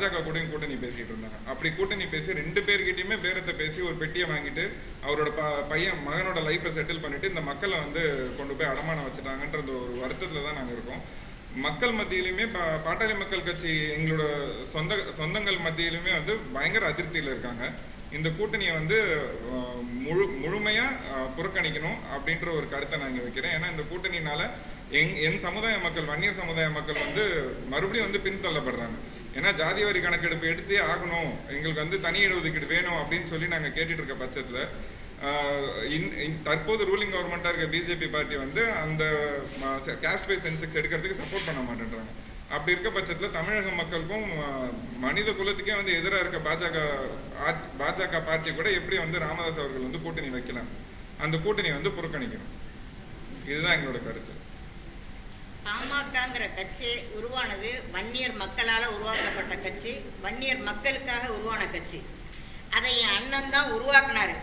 பாஜக கூடயும் கூட்டணி பேசிட்டு இருந்தாங்க. அப்படி கூட்டணி பேசி ரெண்டு பேர்கிட்டயுமே பேரத்தை பேசி ஒரு பெட்டியை வாங்கிட்டு அவரோட ப பையன் மகனோட லைஃப்பை செட்டில் பண்ணிட்டு இந்த மக்களை வந்து கொண்டு போய் அடமானம் வச்சுட்டாங்கன்றது ஒரு வருத்தத்தில் தான் நாங்கள் இருக்கோம். மக்கள் மத்தியிலுமே பா- பாட்டாளி மக்கள் கட்சி எங்களோட சொந்த சொந்தங்கள் மத்தியிலுமே வந்து பயங்கர அதிருப்தியில் இருக்காங்க. இந்த கூட்டணியை வந்து முழு முழுமையாக புறக்கணிக்கணும் அப்படின்ற ஒரு கருத்தை நான் இங்கே வைக்கிறேன். ஏன்னா இந்த கூட்டணினால எங் என் சமுதாய மக்கள் வன்னியர் சமுதாய மக்கள் வந்து மறுபடியும் வந்து பின்தள்ளப்படுறாங்க. ஏன்னா ஜாதி வரி கணக்கெடுப்பு எடுத்தே ஆகணும். எங்களுக்கு வந்து தனி இடஒதுக்கீடு வேணும் அப்படின்னு சொல்லி நாங்கள் கேட்டுட்டு இருக்க பட்சத்தில் இன்- தற்போது ரூலிங் கவர்மெண்ட்டாக இருக்க பிஜேபி பார்ட்டி வந்து அந்த கேஸ்ட் பே சென்செக்ஸ் எடுக்கிறதுக்கு சப்போர்ட் பண்ண மாட்டேன்றாங்க. அப்படி இருக்க பட்சத்தில் தமிழக மக்களுக்கும் மனித குலத்துக்கே வந்து எதிராக இருக்க பாஜக பாஜக பார்ட்டி கூட எப்படி வந்து ராமதாஸ் அவர்கள் வந்து கூட்டணி வைக்கலாம். அந்த கூட்டணி வந்து புறக்கணிக்கணும். இதுதான் எங்களோட கருத்து. பாமகங்கிற கட்சி உருவானது வன்னியர் மக்களால் உருவாக்கப்பட்ட கட்சி வன்னியர் மக்களுக்காக உருவான கட்சி. அதை என் அண்ணன் தான் உருவாக்குனாரு.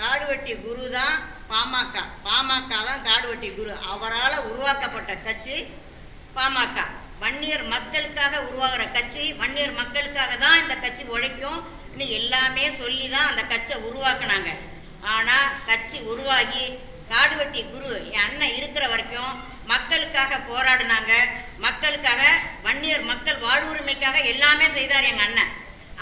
காடுவெட்டி குரு தான் பாமக. பாமக தான் காடுவெட்டி குரு. அவரால் உருவாக்கப்பட்ட கட்சி பாமக. வன்னியர் மக்களுக்காக உருவாகிற கட்சி வன்னியர் மக்களுக்காக தான் இந்த கட்சி உழைக்கும் இன்னும் எல்லாமே சொல்லி தான் அந்த கட்சியை உருவாக்குனாங்க. ஆனால் கட்சி உருவாகி காடுவெட்டி குரு என் அண்ணன் இருக்கிற வரைக்கும் மக்களுக்காக போராடினாங்க. மக்களுக்காக வன்னியர் மக்கள் வாழ்வுரிமைக்காக எல்லாமே செய்தார் எங்கள் அண்ணன்.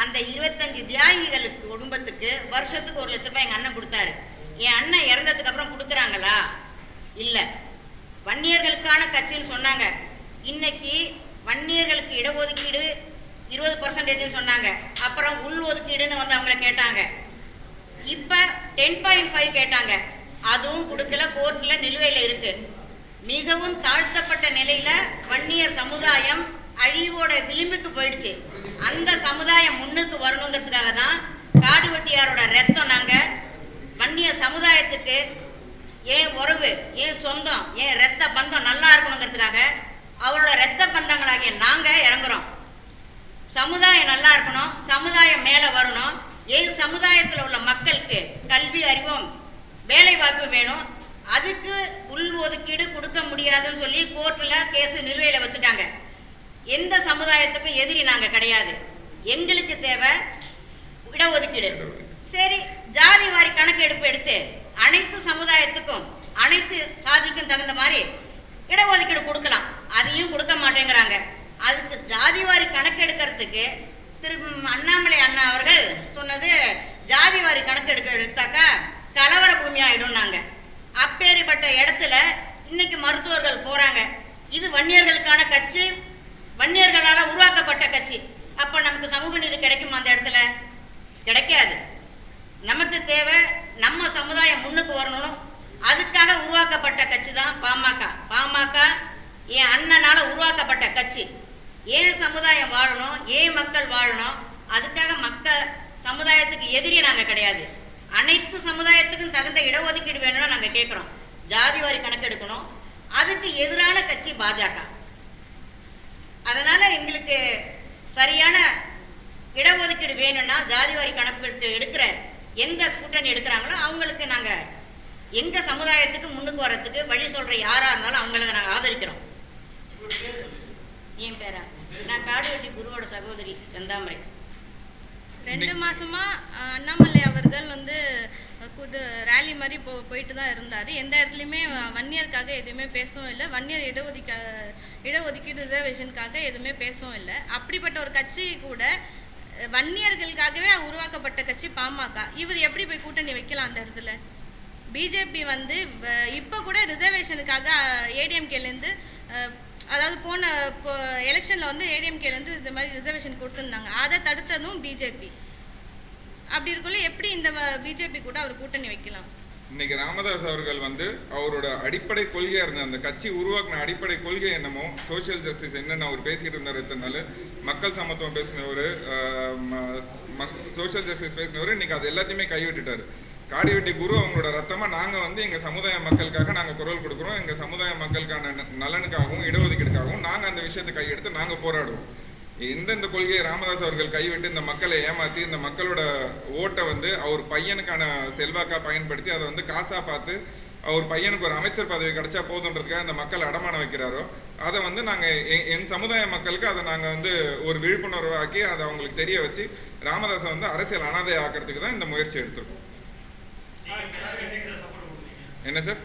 அந்த இருபத்தஞ்சு தியாகிகளுக்கு குடும்பத்துக்கு வருஷத்துக்கு ஒரு லட்ச ரூபாய் எங்கள் அண்ணன் கொடுத்தாரு. என் அண்ணன் இறந்ததுக்கு அப்புறம் கொடுக்குறாங்களா? இல்லை. வன்னியர்களுக்கான கட்சின்னு சொன்னாங்க. இன்னைக்கு வன்னியர்களுக்கு இடஒதுக்கீடு இருபது பர்சன்டேஜ்னு சொன்னாங்க. அப்புறம் உள் ஒதுக்கீடுன்னு வந்து அவங்கள கேட்டாங்க. இப்போ டென் பாயிண்ட் ஃபைவ் கேட்டாங்க. அதுவும் கொடுக்கல கோர்ட்டில் நிலுவையில் இருக்குது மிகவும் தாழ்த்தப்பட்ட நிலையில வன்னியர் சமுதாயம் அழிவோட விளிம்புக்கு போயிடுச்சு. அந்த சமுதாயம் முன்னுக்கு வரணுங்கிறதுக்காக தான் காடு வெட்டியாரோட ரத்தம் நாங்கள் வன்னிய சமுதாயத்துக்கு ஏன் உறவு ஏன் சொந்தம் ஏன் ரத்த பந்தம் நல்லா இருக்கணுங்கிறதுக்காக அவரோட ரத்த பந்தங்களாகிய நாங்கள் இறங்குறோம். சமுதாயம் நல்லா இருக்கணும் சமுதாயம் மேலே வரணும். என் சமுதாயத்தில் உள்ள மக்களுக்கு கல்வி அறிவும் வேலை வாய்ப்பு வேணும். அதுக்கு உள் ஒதுக்கீடு கொடுக்க முடியாதுன்னு சொல்லி கோர்ட்டில் கேஸ் நிலுவையில் வச்சுட்டாங்க. எந்த சமுதாயத்துக்கும் எதிரி நாங்கள் கிடையாது. எங்களுக்கு தேவை இடஒதுக்கீடு சரி ஜாதி வாரி கணக்கெடுப்பு எடுத்து அனைத்து சமுதாயத்துக்கும் அனைத்து சாதிக்கும் தகுந்த மாதிரி இடஒதுக்கீடு கொடுக்கலாம். அதையும் கொடுக்க மாட்டேங்கிறாங்க. அதுக்கு ஜாதி வாரி கணக்கெடுக்கிறதுக்கு திரு அண்ணாமலை அண்ணா அவர்கள் சொன்னது ஜாதி வாரி கணக்கெடுக்க எடுத்தாக்கா கலவர பூமி ஆயிடும்னாங்க. அப்பேறிப்பட்ட இடத்துல இன்னைக்கு மருத்துவர்கள் போறாங்க. இது வன்னியர்களுக்கான கட்சி வன்னியர்களால் உருவாக்கப்பட்ட கட்சி. அப்ப நமக்கு சமூக நீதி கிடைக்குமா அந்த இடத்துல? கிடைக்காது. நமக்கு தேவை நம்ம சமுதாயம் முன்னுக்கு வரணும். அதுக்காக உருவாக்கப்பட்ட கட்சி தான் பாமக. பாமக என் அண்ணனால உருவாக்கப்பட்ட கட்சி. ஏன் சமுதாயம் வாழணும்? ஏன் மக்கள் வாழணும்? அதுக்காக மக்கள் சமுதாயத்துக்கு எதிரி நாங்கள் கிடையாது. அனைத்து சமுதாயத்துக்கும் தகுந்த இடஒதுக்கீடு வேணும்னு நாங்கள் கேட்குறோம் ஜாதி வாரி கணக்கெடுக்கணும் அதுக்கு எதிரான கட்சி பாஜக. அதனால எங்களுக்கு சரியான இடஒதுக்கீடு வேணும்னா ஜாதி வாரி கணக்கு எடுக்கிற எந்த கூட்டணி எடுக்கிறாங்களோ அவங்களுக்கு நாங்கள் எங்க சமுதாயத்துக்கு முன்னுக்கு வர்றதுக்கு வழி சொல்ற யாரா இருந்தாலும் அவங்களுக்கு நாங்கள் ஆதரிக்கிறோம். என் பேரா? நான் காடுவெட்டி குருவோட சகோதரி செந்தாமரை. ரெண்டு மாசமா அண்ணாமலை அவர்கள் வந்து குது ரேலி மாதிரி போ போயிட்டு தான் இருந்தார். எந்த இடத்துலையுமே வன்னியருக்காக எதுவுமே பேசவும் இல்லை. வன்னியர் இடஒதுக்க இடஒதுக்கீடு ரிசர்வேஷனுக்காக எதுவுமே பேசவும் இல்லை. அப்படிப்பட்ட ஒரு கட்சி கூட வன்னியர்களுக்காகவே உருவாக்கப்பட்ட கட்சி பாமக. இவர் எப்படி போய் கூட்டணி வைக்கலாம் அந்த இடத்துல? பிஜேபி வந்து இப்போ கூட ரிசர்வேஷனுக்காக ஏடிஎம்கேலேருந்து அதாவது போன இப்போ எலெக்ஷனில் வந்து ஏடிஎம்கேலேருந்து இந்த மாதிரி ரிசர்வேஷன் கொடுத்துருந்தாங்க. அதை தடுத்ததும் பிஜேபி அப்படி இருக்குள்ள எப்படி இந்த பிஜேபி கூட அவர் கூட்டணி வைக்கலாம்? இன்னைக்கு ராமதாஸ் அவர்கள் வந்து அவரோட அடிப்படை கொள்கையாக இருந்த அந்த கட்சி உருவாக்கின அடிப்படை கொள்கை என்னமோ சோஷியல் ஜஸ்டிஸ் என்னென்ன அவர் பேசிட்டு இருந்தார் இத்தனை மக்கள் சமத்துவம் பேசினவர் சோசியல் ஜஸ்டிஸ் பேசினவர் இன்னைக்கு அது எல்லாத்தையுமே கைவிட்டுட்டாரு. காடிவெட்டி குரு அவங்களோட ரத்தமா நாங்க வந்து எங்க சமுதாய மக்களுக்காக நாங்க குரல் கொடுக்குறோம். எங்க சமுதாய மக்களுக்கான ந- நலனுக்காகவும் இடஒதுக்கீடுக்காகவும் நாங்க அந்த விஷயத்தை கையெடுத்து நாங்க போராடுவோம். எந்தெந்த கொள்கையை ராமதாஸ் அவர்கள் கைவிட்டு இந்த மக்களை ஏமாத்தி இந்த மக்களோட ஓட்டை வந்து அவர் பையனுக்கான செல்வாக்கா பயன்படுத்தி அதை வந்து காசா பார்த்து அவர் பையனுக்கு ஒரு அமைச்சர் பதவி கிடைச்சா போதுன்றதுக்காக இந்த மக்கள் அடமானம் வைக்கிறாரோ அதை வந்து நாங்கள் என் சமுதாய மக்களுக்கு அதை நாங்கள் வந்து ஒரு விழிப்புணர்வாக்கி அதை அவங்களுக்கு தெரிய வச்சு ராமதாஸை வந்து அரசியல் அனாதை ஆக்கிறதுக்கு தான் இந்த முயற்சி எடுத்திருக்கோம். என்ன சார்?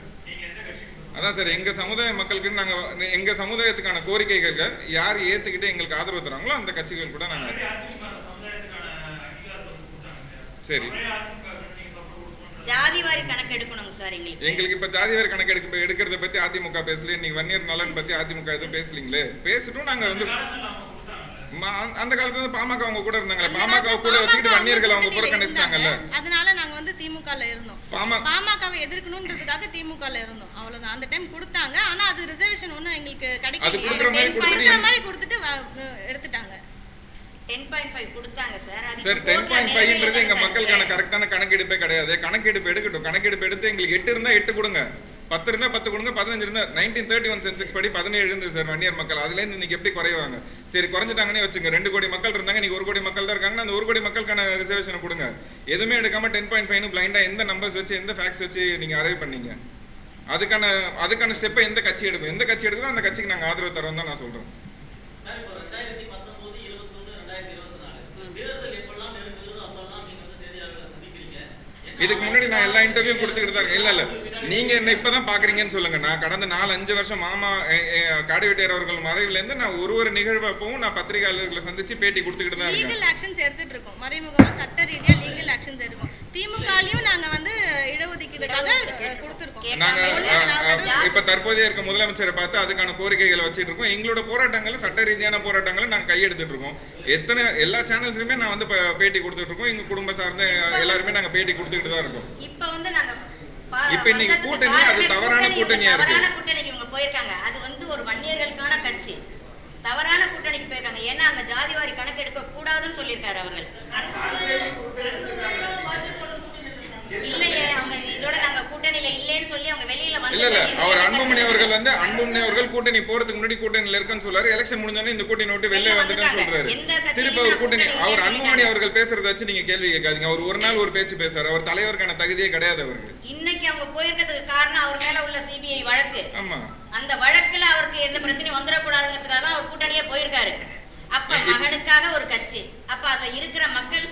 அதான் சார் எங்க சமுதாய மக்களுக்கு நாங்க எங்க சமுதாயத்துக்கான கோரிக்கைகள் யார் ஏத்துக்கிட்டு எங்களுக்கு ஆதரவு தராங்களோ அந்த கட்சிகள் கூட நாங்க சரி. ஜாதி வாரி கணக்கு எடுக்கணுங்க சார் எங்களுக்கு. எங்களுக்கு இப்ப ஜாதிவாரி கணக்கெடுப்பு எடுக்கிறத பத்தி அதிமுக பேசல இன்னைக்கு வன்னியர் நலன் பத்தி அதிமுக எதுவும் பேசலீங்களே? பேசிட்டும் நாங்க வந்து அந்த- அந்த காலத்துல வந்து பாமக அவங்க கூட இருந்தாங்களே அந்த பாமக கூட வச்சுக்கிட்டு வன்னியர்கள் அவங்க புறக்கணிச்சிட்டாங்கல்ல. அதனால நாங்க வந்து திமுகல இருந்தோம். பாமக பாமகவை எதிர்க்கணும்ன்றதுக்காக திமுகல இருந்தோம். அவ்வளவுதான். அந்த டைம் கொடுத்தாங்க. ஆனா அது ரிசர்வேஷன் ஒண்ணும் எங்களுக்கு அது கிடைக்கல கொடுக்குற மாதிரி கொடுக்குற கொடுத்துட்டு மாதிரி கொடுத்துட்டு வ- எடுத்துட்டாங்க. டென் பாயிண்ட் ஃபைவ் கொடுத்தாங்க சார் டென் பாயிண்ட் ஃபைவ்ன்றது எங்க மக்களுக்கான. கரெக்டான கணக்கெடுப்பே கிடையாது. கணக்கெடுப்பு எடுக்கட்டும். கணக்கெடுப்பு எடுத்து எங்களுக்கு எட்டு இருந்தா எட்டு கொடுங்க. பத்து இருந்தால் பத்து கொடுங்க பதினஞ்சு இருந்தால் நைன்டீன் தேர்ட்டி ஒன் சென்செக்ஸ் படி பதினேழு இருந்தது சார் வன்னியர் மக்கள். அதுலேருந்து இன்னைக்கு எப்படி குறைவாங்க? சரி குறைஞ்சிட்டாங்கன்னே வச்சுங்க. ரெண்டு கோடி மக்கள் இருந்தாங்க நீங்கள் ஒரு கோடி மக்கள் தான் இருக்காங்க அந்த ஒரு கோடி மக்களுக்கான ரிசர்வேஷனை கொடுங்க. எதுவுமே எடுக்காம டென் பாயிண்ட் ஃபைவ் பிளைண்டா எந்த நம்பர்ஸ் வச்சு எந்த ஃபேக்ஸ் வச்சு நீங்கள் அரைவ் பண்ணீங்க? அதுக்கான அதுக்கான ஸ்டெப்பை எந்த கட்சி எடுக்கும்? எந்த கட்சி எடுக்குதோ அந்த கட்சிக்கு நாங்கள் ஆதரவு தரோம் தான் நான் சொல்கிறேன் சார் இப்போ ரெண்டாயிரத்தி பத்தொன்பது இருபத்தொன்னு ரெண்டாயிரத்தி இருபத்தி நாலு தேர்தல் எப்பெல்லாம் நெருங்குதோ அப்பெல்லாம் நீங்க வந்து செய்தியாளர்களை சந்திக்கிறீங்க என்ன இதுக்கு முன்னாடி நான் எல்லா இன்டர்வியூ கொடுத்துக்கிட்டு தான். இல்ல இல்ல. நீங்க என்ன இப்பதான் பாக்குறீங்கன்னு சொல்லுங்க. நான் கடந்த நாலு அஞ்சு வருஷம் மாமா காடிவெட்டியார் அவர்கள் மறைவுல இருந்து நான் ஒரு ஒரு நிகழ்வு அப்பவும் நான் பத்திரிகையாளர்களை சந்திச்சு பேட்டி கொடுத்துக்கிட்டு தான் இருக்கேன். லீகல் ஆக்ஷன்ஸ் எடுத்துட்டு இருக்கோம். மறைமுகமா சட்ட ரீதியா லீகல் ஆக்ஷன்ஸ் எடுக்கும். திமுகலயும் நாங்க வந்து இடஒதுக்கீடுக்காக கொடுத்திருக்கோம். இப்ப தற்போதைய இருக்க முதலமைச்சரை பார்த்து அதுக்கான கோரிக்கைகளை வச்சிட்டு இருக்கோம். எங்களோட போராட்டங்களை சட்ட ரீதியான போராட்டங்களை நாங்க கையெடுத்துட்டு இருக்கோம். எத்தனை எல்லா சேனல்ஸ்லயுமே நான் வந்து பேட்டி கொடுத்துட்டு இருக்கோம். எங்க குடும்ப சார்ந்த எல்லாருமே நாங்க பேட்டி கொடுத்துக்கிட்டு தான் இருக்கோம். இப்ப வந்து நாங்க பா- இப்ப இன்னைக்கு கூட்டணி, அது தவறான கூட்டணி, கூட்டணியா இருக்கு. தவறான கூட்டணிக்கு இவங்க போயிருக்காங்க. அது வந்து ஒரு வன்னியர்களுக்கான கட்சி. தவறான கூட்டணிக்கு போயிருக்காங்க. ஏன்னா அங்க ஜாதிவாரி கணக்கு எடுக்க கூடாதுன்னு சொல்லியிருக்காரு அவர்கள். அவர் அன்புமணி அவர்கள் வந்து அன்புமணி அவர்கள் கூட்டணி போறதுக்கு முன்னாடி கூட்டணியில இருக்குன்னு சொல்றாரு. எலெக்ஷன் முடிஞ்சோடனே இந்த கூட்டணி விட்டு வெளியே வந்துட்டேன்னு. சொல்றாரு. திருப்பி அவர் கூட்டணி அவர் அன்புமணி அவர்கள் பேசுறத வச்சு நீங்க கேள்வி கேட்காதீங்க. அவர் ஒரு நாள் ஒரு பேச்சு பேசுறாரு அவர் தலைவருக்கான தகுதியே கிடையாது அவருக்கு. இன்னைக்கு அவங்க போயிருக்கிறதுக்கு காரணம் அவர் மேல உள்ள சிபிஐ வழக்கு. ஆமா. அந்த வழக்குல அவருக்கு எந்த பிரச்சனையும் வந்துடக்கூடாதுங்கிறதுக்காக தான் அவர் கூட்டணியே போயிருக்காரு. அப்ப மகனுக்காக ஒரு கட்சி. அப்ப அதுல இருக்கிற மக்கள்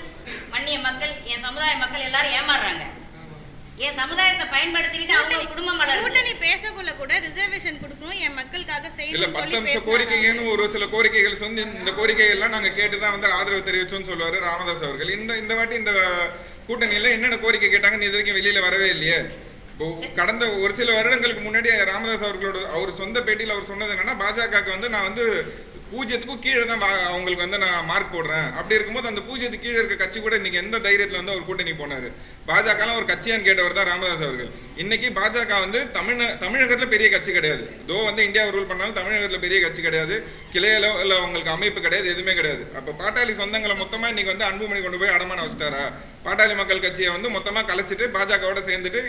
மன்னிய மக்கள் என் சமுதாய மக்கள் எல்லாரும் ஏமாறுறாங்க. என் சமுதாயத்தை பயன்படுத்திக்கிட்டு அவங்க குடும்பம் கூட்டணி பேசக்குள்ள கூட ரிசர்வேஷன் கொடுக்கணும் என் மக்களுக்காக இல்ல செய்யணும்னு பத்து சொல்லி அம்ச பேசினாரு கோரிக்கைன்னு ஒரு சில கோரிக்கைகள் சொல்லி இந்த கோரிக்கை எல்லாம் நாங்க கேட்டுதான் வந்து ஆதரவு தெரிவிச்சோம்னு சொல்லுவாரு ராமதாஸ் அவர்கள். இந்த இந்த வாட்டி இந்த கூட்டணியில என்னென்ன கோரிக்கை கேட்டாங்கன்னு இது வரைக்கும் வெளியில வரவே இல்லையே. இப்போ கடந்த ஒரு சில வருடங்களுக்கு முன்னாடி ராமதாஸ் அவர்களோட அவர் சொந்த பேட்டியில் அவர் சொன்னது என்னன்னா பாஜகவுக்கு வந்து நான் வந்து பூஜ்ஜியத்துக்கும் கீழே தான் அவங்களுக்கு வந்து நான் மார்க் போடுறேன். அப்படி இருக்கும்போது அந்த பூஜ்ஜியத்துக்கு கீழே இருக்க கட்சி கூட இன்னைக்கு எந்த தைரியத்தில் வந்து அவர் கூட்டணி போனாரு? பாஜகலாம் ஒரு கட்சியான்னு கேட்டவர் தான் ராமதாஸ் அவர்கள். இன்னைக்கு பாஜக வந்து தமிழ் தமிழகத்தில் பெரிய கட்சி கிடையாது. தோ வந்து இந்தியா ரூல் பண்ணாலும் தமிழகத்தில் பெரிய கட்சி கிடையாது. கிளையில இல்லை அவங்களுக்கு அமைப்பு கிடையாது எதுவுமே கிடையாது. அப்போ பாட்டாளி சொந்தங்களை மொத்தமாக இன்னைக்கு வந்து அன்புமணி கொண்டு போய் அடமான வச்சுட்டாரா? பாட்டாளி மக்கள் கட்சியை வந்து மொத்தமாக கலைச்சிட்டு பாஜகவோட சேர்ந்துட்டு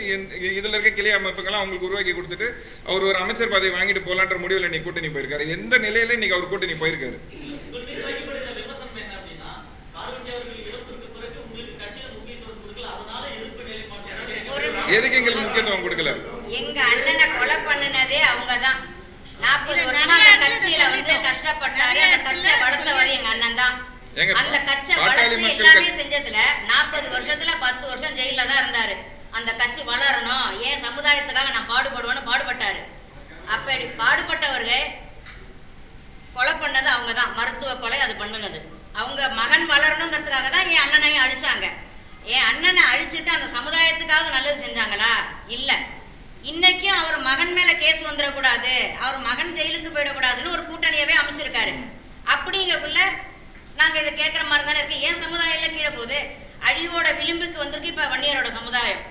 இதில் இருக்க கிளை அமைப்புகள்லாம் அவங்களுக்கு உருவாக்கி கொடுத்துட்டு அவர் ஒரு அமைச்சர் பதவி வாங்கிட்டு போகலான்ற முடிவில் இன்னைக்கு கூட்டணி போயிருக்காரு. எந்த நிலையில இன்னைக்கு அவர் கூட்டணி போயிருக்காரு. நிலைப்பாடு ஒரு எதுக்கு எங்களுக்கு முக்கியத்துவம் கொடுக்கல? எங்க அண்ணனை கொலை பண்ணுனதே அவங்கதான். நாற்பது வருஷமா அந்த கட்சியில வந்து. கஷ்டப்பட்டாரு. அந்த கட்சியை வளர்த்தவர் எங்க அண்ணன் தான் அந்த கட்சி பாட்டாளி வளர்த்து எல்லாமே செஞ்சதுல நாற்பது வருஷத்துல பத்து வருஷம் ஜெயில தான் இருந்தாரு. அந்த கட்சி வளரணும். ஏன் சமுதாயத்துக்காக நான் பாடுபடுவேன்னு பாடுபட்டாரு. அப்படி பாடுபட்டவர்கள் கொலை பண்ணது அவங்க தான் மருத்துவ கொலை அது பண்ணுனது. அவங்க மகன் வளரணுங்கிறதுக்காக தான் என் அண்ணனையும் அழிச்சாங்க. என் அண்ணனை அழிச்சிட்டு அந்த சமுதாயத்துக்காக நல்லது செஞ்சாங்களா? இல்ல. இன்னைக்கும் அவர் மகன் மேல கேஸ் வந்துடக்கூடாது. அவர் மகன் ஜெயிலுக்கு போயிடக்கூடாதுன்னு ஒரு கூட்டணியவே அமைச்சிருக்காரு. அப்படிங்கக்குள்ள நாங்க இதை கேட்குற மாதிரி தானே இருக்கு. ஏன் சமுதாயம் கீழே போகுது? அழிவோட விளிம்புக்கு வந்திருக்கு இப்ப வன்னியரோட சமுதாயம்.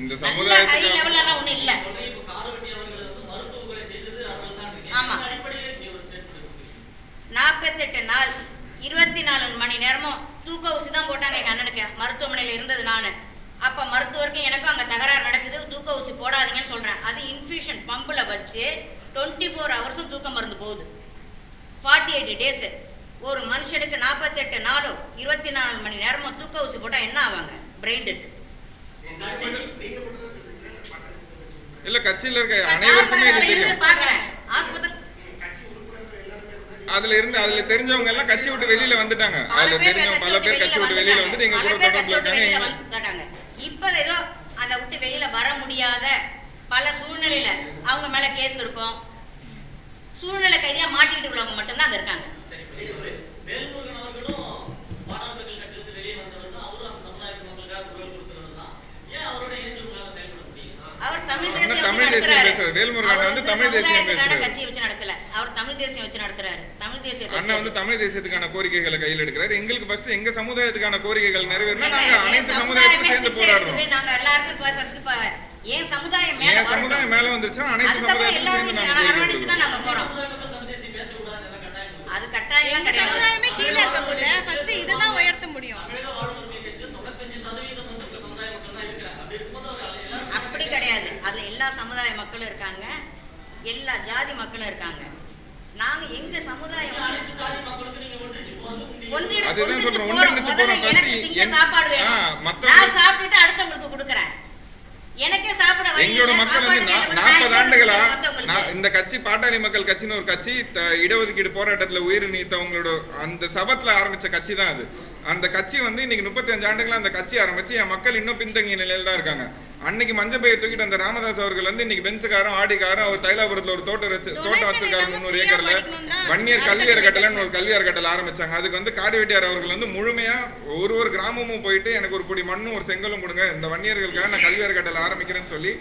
இந்த நல்ல ஹை சமுதாயத்துக்கு லெவல்ல எல்லாம் ஒண்ணும் இல்ல. சொல்றேன் இப்போ கார்வெட்டி அவர்கள் வந்து மருத்துவ கொலை செய்தது அவர்கள் தான் ஆமா. அடிப்படையில் இப்படி ஒரு ஸ்டேட்மெண்ட் கொடுக்குறீங்க நாற்பத்தெட்டு நாள் இருபத்தி நாலு மணி நேரமும் தூக்க ஊசி தான் போட்டாங்க எங்க அண்ணனுக்கு. மருத்துவமனையில இருந்தது நானு. அப்ப மருத்துவருக்கும் எனக்கும் அங்க தகராறு நடக்குது. தூக்க ஊசி போடாதீங்கன்னு சொல்றேன். அது இன்ஃபியூஷன் பம்புல வச்சு டுவெண்ட்டி ஃபோர் ஹவர்ஸும் தூக்க மருந்து போகுது. ஃபார்ட்டி எயிட் டேஸ் ஒரு மனுஷனுக்கு நாற்பத்தெட்டு நாளும் இருபத்தி நாலு மணி நேரமும் தூக்க ஊசி போட்டா என்ன ஆவாங்க? பிரெயின் டெட் இல்ல கட்சியில இருக்க அனைவருக்குமே இது தெரியும். ஆஸ்பத்திரி அதுல இருந்து அதுல தெரிஞ்சவங்க எல்லாம் கட்சி விட்டு வெளியில வந்துட்டாங்க. அதுல தெரிஞ்சவங்க பல பேர் கட்சி விட்டு வெளியில வந்துட்டு எங்க கூட தொடர்புல இருக்காங்க. இப்ப ஏதோ அதை விட்டு வெளியில வர முடியாத பல சூழ்நிலையில அவங்க மேல கேஸ் இருக்கும். சூழ்நிலை கைதியா மாட்டிக்கிட்டு உள்ளவங்க மட்டும்தான் அங்க இருக்காங்க சரி, இப்ப இவரு வேல்முருகன் அவர்களும் மாணவர் மக்கள் கட்சியிலிருந்து வெளியே வந்தவர் தான் அவரும் அந்த சமுதாயத்து மக்களுக்காக குரல் கொடுத்தவர் தான் ஏன் அவரோட இணைஞ்சு உங்களால செயல்பட முடியும் அவர் தமிழ் தேசியம் நடத்துறாரு. பேசுறாரு. வேல்முருகன் வந்து தமிழ் தேசியம் பேசுறாரு. கட்சியை வச்சு நடத்தல அவர் தமிழ் தேசியம் வச்சு நடத்துறாரு தமிழ் தேசிய அண்ணா வந்து தமிழ் தேசியத்துக்கான கோரிக்கைகளை கையில் எடுக்கிறாரு எங்களுக்கு ஃபர்ஸ்ட் எங்க சமுதாயத்துக்கான கோரிக்கைகள் நிறைவேறினா நாங்க அனைத்து சமுதாயத்துக்கும் சேர்ந்து போராடுறோம் நாங்க எல்லாருக்கும் பேசுறதுக்கு என் சமுதாயம் மேல என் சமுதாயம். மேல வந்துருச்சுன்னா அனைத்து சமுதாயத்துக்கும் சேர்ந்து நாங்க அரவணைச்சு தான் நாங்க போறோம்? அது கட்டாயம் சமுதாயமே கீழே இருக்கக்குள்ள ஃபர்ஸ்ட் இதை தான் உயர்த்த முடியும் தமிழக வாழ்வுரிமை கட்சியில் தொண்ணூத்தஞ்சு சதவீதம் வந்து உங்க சமுதாய மக்கள் தான் இருக்கிறாங்க அப்படி இருக்கும்போது அவர் எல்லாரும் அப்படி கிடையாது அதுல எல்லா சமுதாய மக்களும் இருக்காங்க. எல்லா ஜாதி மக்களும் இருக்காங்க. நாங்க எங்க சமுதாயம் சாப்பாடு வேணும். நான் சாப்பிட்டுட்டு அடுத்தவங்களுக்கு கொடுக்கறேன். எனக்கே சாப்பிட எங்களோட. மக்கள் வந்து. நாற்பது ஆண்டுகளா இந்த கட்சி பாட்டாளி மக்கள் கட்சின்னு ஒரு கட்சி இடஒதுக்கீடு போராட்டத்துல உயிர் நீத்தவங்களோட அந்த சபத்துல ஆரம்பிச்ச கட்சி தான் அது. அந்த கட்சி வந்து இன்னைக்கு முப்பத்தஞ்சு ஆண்டுகளா அந்த கட்சி ஆரம்பிச்சு என் மக்கள் இன்னும் பின்தங்கிய நிலையில தான் இருக்காங்க. அன்னைக்கு மஞ்சள் பையை தூக்கிட்டு அந்த ராமதாஸ் அவர்கள் வந்து இன்னைக்கு பென்ஸுக்காரன் ஆடிக்காரன் அவர் தைலாபுரத்துல ஒரு தோட்டம் வச்சு தோட்டம் வச்சிருக்காரு முந்நூறு ஏக்கர்ல வன்னியர் கல்வி அரசு அறக்கட்டளைன்னு ஒரு கல்வி அறக்கட்டளை ஆரம்பிச்சாங்க. அதுக்கு வந்து காடுவெட்டியார் அவர்கள் வந்து முழுமையா ஒரு ஒரு கிராமமும் போயிட்டு எனக்கு ஒரு பொடி மண்ணும் ஒரு செங்கலும் கொடுங்க இந்த வன்னியர்களுக்காக நான் கல்வி அறக்கட்டளை ஆரம்பிக்கிறேன்னு சொல்லி